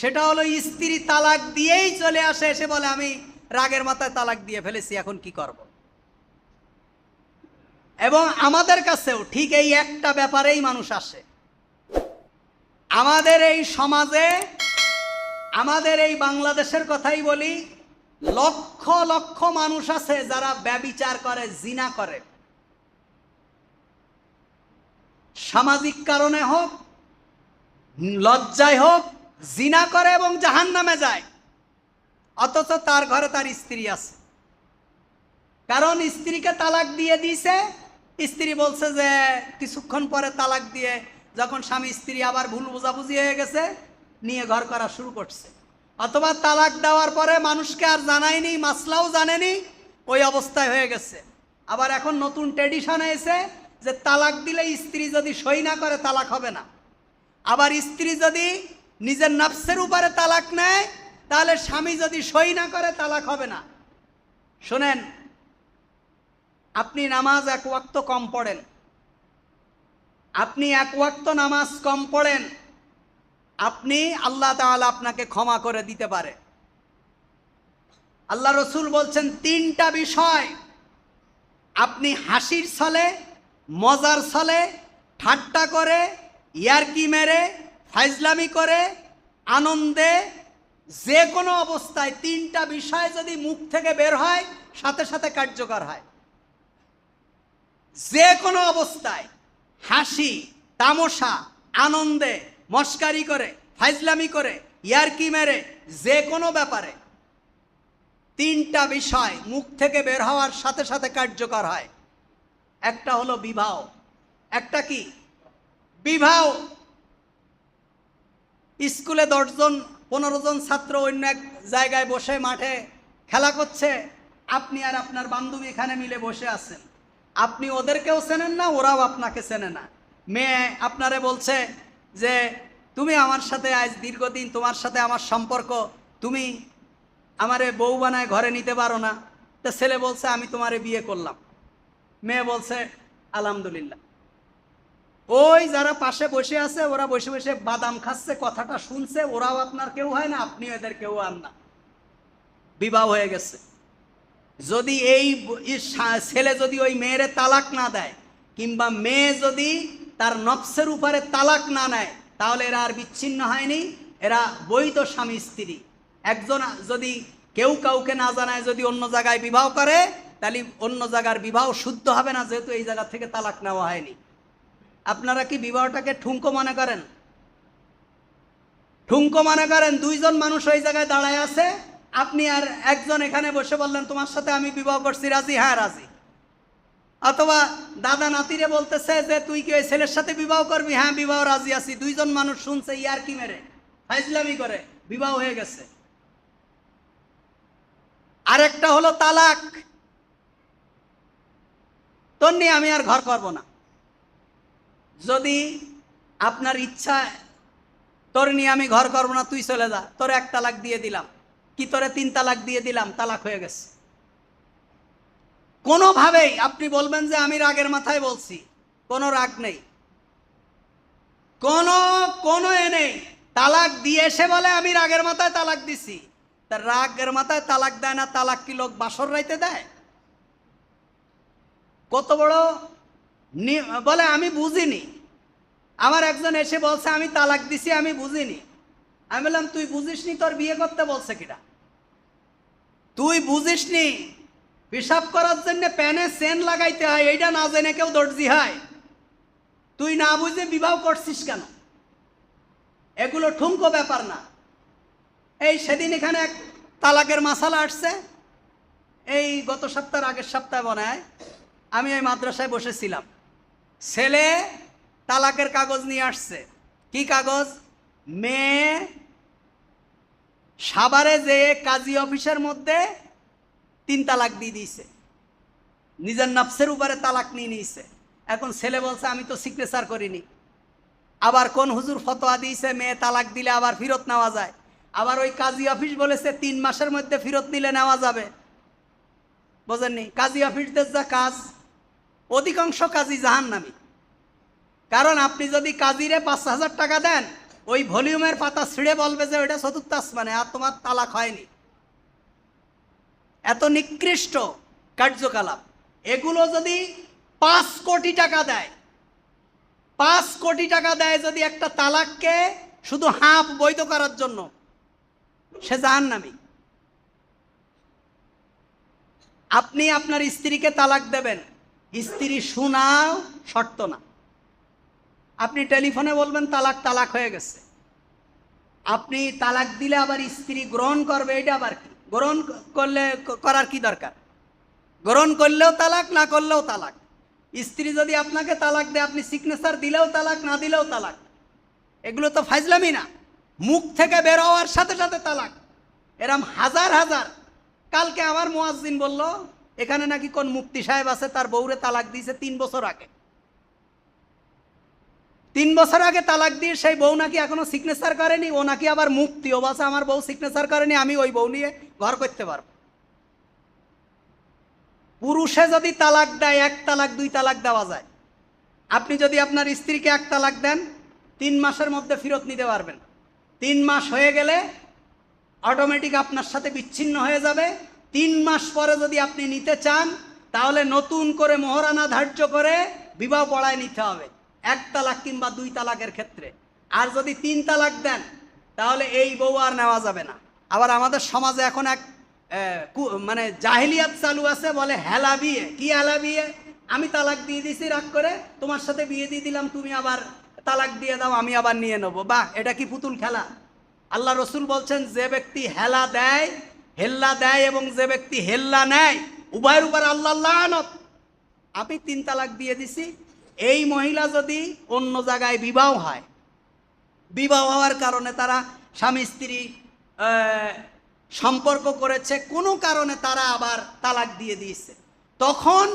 সেটা হলো স্ত্রী তালাক দিয়েই চলে আসে এসে বলে, আমি রাগের মাথায় তালাক দিয়ে ফেলেছি, এখন কি করব? এবং আমাদের কাছেও ঠিক এই একটা ব্যাপারেই মানুষ আসে। আমাদের এই সমাজে, আমাদের এই বাংলাদেশের কথাই বলি, লক্ষ লক্ষ মানুষ আছে যারা ব্যবিচার করে, জিনা করে। সামাজিক কারণে হোক, লজ্জায় হোক জিনা করে এবং জাহান নামে যায়। অথচ তার ঘরে তার স্ত্রী আছে। কারণ স্ত্রীকে তালাক দিয়ে দিয়েছে। স্ত্রী বলছে যে, কিছুক্ষণ পরে তালাক দিয়ে যখন স্বামী স্ত্রী আবার ভুল বোঝাবুঝি হয়ে গেছে, নিয়ে ঘর করা শুরু করছে। অথবা তালাক দেওয়ার পরে মানুষকে আর জানায়নি, মাসলাও জানেনি, ওই অবস্থায় হয়ে গেছে। আবার এখন নতুন ট্রেডিশন এসে যে তালাক দিলে স্ত্রী যদি সই না করে, তালাক হবে না। আবার স্ত্রী যদি নিজের নফসের উপরে তালাক নেয়, তাহলে স্বামী যদি সই না করে, তালাক হবে না। শোনেন, আপনি নামাজ এক ওয়াক্ত কম পড়েন। আপনি এক ওয়াক্ত নামাজ কম পড়েন, আপনি আল্লাহ তাআলা আপনাকে ক্ষমা করে দিতে পারে। আল্লাহ রসুল বলছেন, তিনটা বিষয়, আপনি হাসির ছলে, মজার ছলে, ঠাট্টা করে, ইয়ারকি মেরে ফাইজলামি করে, আনন্দে যে কোনো অবস্থায় তিনটা বিষয় যদি মুখ থেকে বের হয়, সাথে সাথে কার্যকর হয়। যে কোনো অবস্থায় হাসি তামশা আনন্দে মস্কারি করে, ফাইজলামি করে, ইয়ারকি মেরে, যে কোনো ব্যাপারে তিনটা বিষয় মুখ থেকে বের হওয়ার সাথে সাথে কার্যকর হয়। একটা হলো বিবাহ। একটা কি? বিবাহ স্কুলে দশজন পনেরো জন ছাত্র অন্য এক জায়গায় বসে মাঠে খেলা করছে। আপনি আর আপনার বান্ধবী এখানে মিলে বসে আছেন। আপনি ওদেরকেও চেনেন না, ওরাও আপনাকে চেনে না। মেয়ে আপনারে বলছে যে, তুমি আমার সাথে আজ দীর্ঘদিন তোমার সাথে আমার সম্পর্ক, তুমি আমারে বউ বানায় ঘরে নিতে পারো না। তা ছেলে বলছে, আমি তোমারে বিয়ে করলাম। মেয়ে বলছে, আলহামদুলিল্লাহ। ওই যারা পাশে বসে আছে, ওরা বসে বসে বাদাম খাচ্ছে, কথাটা শুনছে, ওরাও আপনার কেউ হয় না, আপনিও এদের কেউ আন না। বিবাহ হয়ে গেছে। যদি এই ছেলে যদি ওই মেয়েরে তালাক না দেয়, কিংবা মেয়ে যদি তার নফসের উপরে তালাক না নেয়, তাহলে এরা আর বিচ্ছিন্ন হয়নি, এরা বৈধ স্বামী স্ত্রী। একজন যদি কেউ কাউকে না জানায়, যদি অন্য জায়গায় বিবাহ করে, তাহলে অন্য জায়গার বিবাহ শুদ্ধ হবে না, যেহেতু এই জায়গা থেকে তালাক নেওয়া হয়নি। আপনারা কি বিবাহটাকে ঠুঙ্কো মনে করেন? ঠুঙ্কো মনে করেন দুইজন মানুষ ওই জায়গায় দাঁড়ায় আছে, আপনি আর একজন এখানে বসে বললেন, তোমার সাথে আমি বিবাহ করছি, রাজি? হ্যাঁ রাজি। অথবা দাদা নাতিরে বলতেছে যে, তুই কি ওই ছেলের সাথে বিবাহ করবি? হ্যাঁ বিবাহ রাজি আছি। দুইজন মানুষ শুনছে, ইয়ার কি মেরে? ফাইজলামি করে, বিবাহ হয়ে গেছে। আরেকটা হলো তালাক। তোর নিয়ে আমি আর ঘর করব না। যদি আপনার ইচ্ছা, তোর নিয়ে আমি ঘর করব না, তুই চলে যা। তোর এক তালাক দিয়ে দিলাম। কি তোরে তিন তালাক দিয়ে দিলাম? তালাক হয়ে গেছে। কোনোভাবেই আপনি বলবেন যে আমি রাগের মাথায় বলছি। কোনো রাগ নেই। কোনো কোনো এ নেই। তালাক দিয়ে এসে বলে, আমি রাগের মাথায় তালাক দিছি। তা রাগের মাথায় তালাক দেয় না, তালাক কি লোক বাসর রাইতে দেয়? কত বড় বলে, আমি বুঝিনি। আমার একজন এসে বলছে, আমি তালাক দিছি, আমি বুঝিনি। আমি বললাম, তুই বুঝিসনি তোর বিয়ে করতে? বলছে কিটা তুই বুঝিসনি, পেশাব করার জন্য প্যানে সেন লাগাইতে হয় এইটা না জেনে কেউ দর্জি হয়। তুই না বুঝে বিবাহ করছিস কেন? এগুলো ঠুমকো ব্যাপার না। এই সেদিন এখানে এক তালাকের মাসালা আসছে। এই গত সপ্তাহের আগের সপ্তাহে হয়, আমি এই মাদ্রাসায় বসেছিলাম। ছেলে তালাকের কাগজ নিয়ে আসছে। কি কাগজ? মেয়ে সাভারে যে কাজী অফিসের মধ্যে তিন তালাক দিয়ে দিয়েছে। নিজের নফসের উপরে তালাক নিয়ে নিয়েছে। এখন ছেলে বলছে, আমি তো সিগনেচার করিনি। আবার কোন হুজুর ফতোয়া দিয়েছে, মেয়ে তালাক দিলে আবার ফেরত নেওয়া যায়। আবার ওই কাজী অফিস বলেছে, তিন মাসের মধ্যে ফেরত নিলে নেওয়া যাবে। বোঝেননি? কাজী অফিসদের যা কাজ অধিকাংশ কাজই জাহান নামি কারণ আপনি যদি কাজীরে পাঁচ হাজার টাকা দেন, ওই ভলিউমের পাতা ছিঁড়ে বলবে যে ওইটা চতুর্থ আসমানে আর তোমার তালাক হয়নি। এত নিকৃষ্ট কার্যকলাপ। এগুলো যদি পাঁচ কোটি টাকা দেয়, পাঁচ কোটি টাকা দেয় যদি একটা তালাককে শুধু হাফ বৈধ করার জন্য, সে জাহান নামি আপনি আপনার স্ত্রীকে তালাক দেবেন স্ত্রী শোনাও শর্ত না। আপনি টেলিফোনে বলবেন, তালাক তালাক হয়ে গেছে। আপনি তালাক দিলে আবার স্ত্রী গ্রহণ করবে, এটা আবার কি? গ্রহণ করলে করার কি দরকার? গ্রহণ করলেও তালাক, না করলেও তালাক। স্ত্রী যদি আপনাকে তালাক দেয়, আপনি সিগনেচার দিলেও তালাক, না দিলেও তালাক। এগুলো তো ফাইজলামি না। মুখ থেকে বের হওয়ার সাথে সাথে তালাক। এরম হাজার হাজার। কালকে আমার মোয়াজ্জিন বলল এখানে নাকি কোন মুক্তি সাহেব আছে, তার বউরে তালাক দিয়েছে তিন বছর আগে। তিন বছর আগে তালাক দিয়ে সেই বউ নাকি এখনও সিগনেচার করেনি, ও নাকি আবার মুক্তি ও বাসা আমার বউ সিগনেচার করেনি, আমি ওই বউ নিয়ে ঘর করতে পারব। পুরুষে যদি তালাক দেয়, এক তালাক, দুই তালাক দেওয়া যায়। আপনি যদি আপনার স্ত্রীকে এক তালাক দেন, তিন মাসের মধ্যে ফেরত নিতে পারবেন। তিন মাস হয়ে গেলে অটোমেটিক আপনার সাথে বিচ্ছিন্ন হয়ে যাবে। তিন মাস পরে যদি আপনি নিতে চান, তাহলে নতুন করে মোহরানা ধার্য করে বিবাহ পড়ায় নিতে হবে। এক তালাক কিংবা দুই তালাকের ক্ষেত্রে। আর যদি তিন তালাক দেন, তাহলে এই বউ আর নেওয়া যাবে না। আবার আমাদের সমাজে এখন এক মানে জাহিলিয়াত চালু আছে, বলে হেলা বিয়ে। কি হেলা বিয়ে? আমি তালাক দিয়ে দিছি, রাগ করে। তোমার সাথে বিয়ে দিয়ে দিলাম, তুমি আবার তালাক দিয়ে দাও, আমি আবার নিয়ে নেব। বাহ, এটা কি পুতুল খেলা? আল্লাহ রসুল বলছেন, যে ব্যক্তি হেলা দেয় হেল্লা দেয় এবং যে ব্যক্তি হেল্লা নেয়, উভয়ের উপর আল্লাহ লানত। আমি তিন তালাক দিয়ে দিছি, এই মহিলা যদি অন্য জায়গায় বিবাহ হয়, বিবাহ হওয়ার কারণে তারা স্বামী স্ত্রী সম্পর্ক করেছে, কোনো কারণে তারা আবার তালাক দিয়ে দিয়েছে। তখন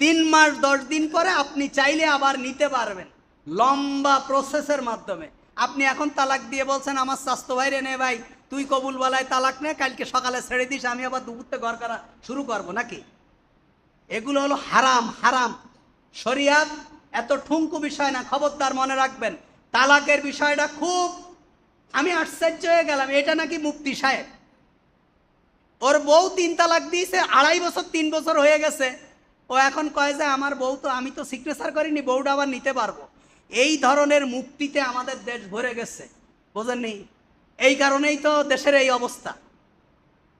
তিন মাস দশ দিন পরে আপনি চাইলে আবার নিতে পারবেন, লম্বা প্রসেসের মাধ্যমে। আপনি এখন তালাক দিয়ে বলছেন, আমার স্বাস্থ্য ভাইরে নে ভাই তুই কবুল বলায় তালাক নে, কালকে সকালে ছেড়ে দিস, আমি আবার দুপুরতে ঘর করা শুরু করব নাকি? এগুলো হলো হারাম হারাম। শরিয়াত এত ঠুঙ্কু বিষয় না, খবরদার মনে রাখবেন। তালাকের বিষয়টা খুব, আমি আশ্চর্য হয়ে গেলাম, এটা নাকি মুক্তি সাহেব? ওর বউ তিন তালাক দিয়েছে, আড়াই বছর, তিন বছর হয়ে গেছে। ও এখন কয় যে, আমার বউ তো, আমি তো সিগনেচার করিনি, বউটা আবার নিতে পারব। এই ধরনের মুক্তিতে আমাদের দেশ ভরে গেছে। বোঝেননি? এই কারণেই তো দেশের এই অবস্থা।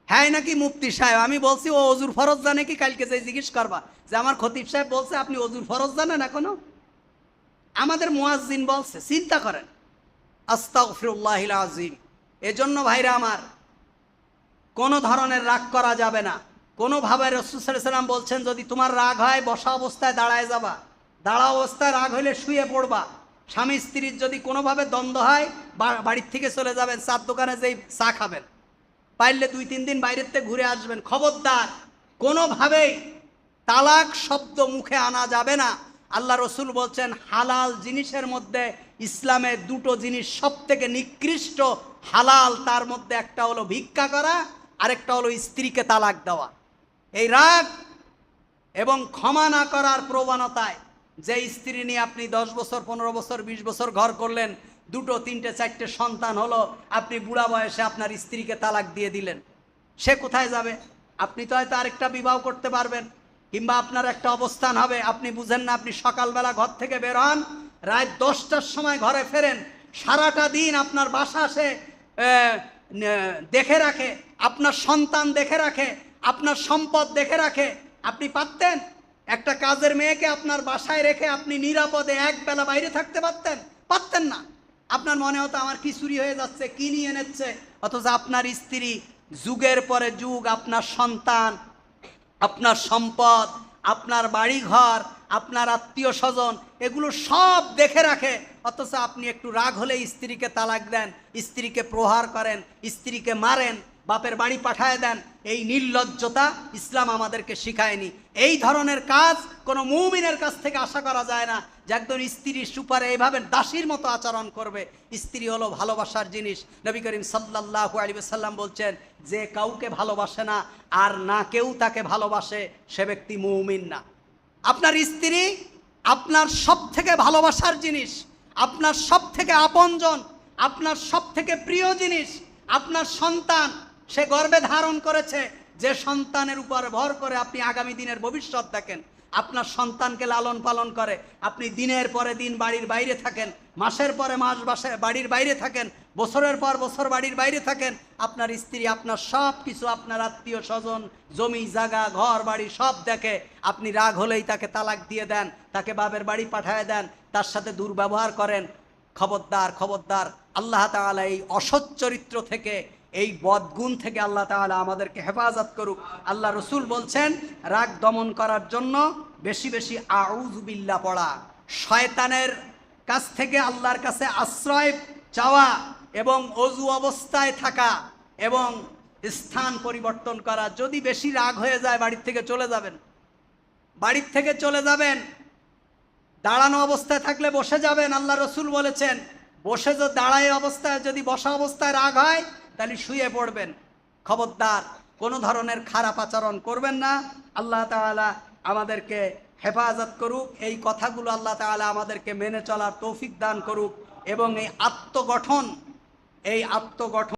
হ্যাঁ নাকি মুফতি সাহেব? আমি বলছি, ও অজুর ফরজ জানে কি? কালকে যে জিজ্ঞেস করবা যে আমার খতিব সাহেব বলছে, আপনি অজুর ফরজ জানেন এখনও? আমাদের মুয়াজ্জিন বলছে, চিন্তা করেন। আস্তাগফিরুল্লাহ আজিম এজন্য ভাইরা আমার, কোনো ধরনের রাগ করা যাবে না। কোনোভাবে রসুসাল্লাম বলছেন, যদি তোমার রাগ হয়, বসা অবস্থায় দাঁড়ায় যাবা। দাঁড়া অবস্থায় রাগ হইলে শুয়ে পড়বা। স্বামী স্ত্রীর যদি কোনোভাবে দ্বন্দ্ব হয় বাড়ির থেকে চলে যাবেন, চার দোকানে যেই চা খাবেন, পাইলে দুই তিন দিন বাইরের থেকে ঘুরে আসবেন, খবরদার। কোনোভাবেই তালাক শব্দ মুখে আনা যাবে না। আল্লাহ রসুল বলছেন, হালাল জিনিসের মধ্যে ইসলামের দুটো জিনিস সব থেকে নিকৃষ্ট, হালাল, তার মধ্যে একটা হলো ভিক্ষা করা, আরেকটা হলো স্ত্রীকে তালাক দেওয়া। এই রাগ এবং ক্ষমা না করার প্রবণতায় যে স্ত্রী নিয়ে আপনি দশ বছর, পনেরো বছর, বিশ বছর ঘর করলেন, দুটো, তিনটে, চারটে সন্তান হলো, আপনি বুড়া বয়সে আপনার স্ত্রীকে তালাক দিয়ে দিলেন। সে কোথায় যাবে? আপনি তো হয়তো আরেকটা বিবাহ করতে পারবেন, কিংবা আপনার একটা অবস্থান হবে, আপনি বুঝেন না, আপনি সকালবেলা ঘর থেকে বের হন, রাত দশটার সময় ঘরে ফেরেন, সারাটা দিন আপনার বাসা সে দেখে রাখে, আপনার সন্তান দেখে রাখে, আপনার সম্পদ দেখে রাখে, আপনি পারতেন? একটা কাজের মেয়েকে আপনার বাসায় রেখে আপনি নিরাপদে এক বেলা বাইরে থাকতে পারতেন? পারতেন না। আপনার মনে হতো আমার কি চুরি হয়ে যাচ্ছে, কি নিয়ে নিচ্ছে? অথচ আপনার স্ত্রী যুগের পরে যুগ, আপনার সন্তান, আপনার সম্পদ, আপনার বাড়িঘর, আপনার আত্মীয় স্বজন, এগুলো সব দেখে রাখে। অথচ আপনি একটু রাগ হলে স্ত্রীকে তালাক দেন, স্ত্রীকে প্রহার করেন, স্ত্রীকে মারেন, বাপের বাড়ি পাঠায় দেন। এই নির্লজ্জতা ইসলাম আমাদেরকে শিখায়নি। এই ধরনের কাজ কোনো মুমিনের কাছ থেকে আশা করা যায় না যে একজন স্ত্রীর সুপারে এইভাবে দাসীর মতো আচরণ করবে। স্ত্রী হলো ভালোবাসার জিনিস। নবী করিম সাল্লাহ আলী সাল্লাম বলছেন, যে কাউকে ভালোবাসে না আর না কেউ তাকে ভালোবাসে, সে ব্যক্তি মুমিন না। আপনার স্ত্রী আপনার সব থেকে ভালোবাসার জিনিস, আপনার সব থেকে আপনজন, আপনার সব থেকে প্রিয় জিনিস, আপনার সন্তান, সে গর্বে ধারণ করেছে। যে সন্তানের উপর ভর করে আপনি আগামী দিনের ভবিষ্যৎ দেখেন, আপনার সন্তানকে লালন পালন করে, আপনি দিনের পরে দিন বাড়ির বাইরে থাকেন, মাসের পরে মাস বাসে, বাড়ির বাইরে থাকেন, বছরের পর বছর বাড়ির বাইরে থাকেন, আপনার স্ত্রী, আপনার সব কিছু, আপনার আত্মীয় স্বজন, জমি, জায়গা, ঘর, বাড়ি সব দেখে, আপনি রাগ হলেই তাকে তালাক দিয়ে দেন, তাকে বাবের বাড়ি পাঠায় দেন, তার সাথে দুর্ব্যবহার করেন। খবরদার খবরদার, আল্লাহ তাআলা এই অসৎ চরিত্র থেকে এই বদগুণ থেকে আল্লাহ তাহলে আমাদেরকে হেফাজত করুক। আল্লাহ রসুল বলছেন, রাগ দমন করার জন্য বেশি বেশি আউজুবিল্লা পড়া। শয়তানের কাছ থেকে আল্লাহর কাছে আশ্রয় চাওয়া এবং অজু অবস্থায় থাকা এবং স্থান পরিবর্তন করা। যদি বেশি রাগ হয়ে যায় বাড়ির থেকে চলে যাবেন। বাড়ির থেকে চলে যাবেন। দাঁড়ানো অবস্থায় থাকলে বসে যাবেন। আল্লাহ রসুল বলেছেন, বসে যে দাঁড়ায় অবস্থায়, যদি বসা অবস্থায় রাগ হয় তাহলে শুয়ে পড়বেন। খবরদার, কোনো ধরনের খারাপ আচরণ করবেন না। আল্লাহ তালা আমাদেরকে হেফাজত করুক, এই কথাগুলো আল্লাহ তালা আমাদেরকে মেনে চলার তৌফিক দান করুক এবং এই আত্মগঠন এই আত্মগঠন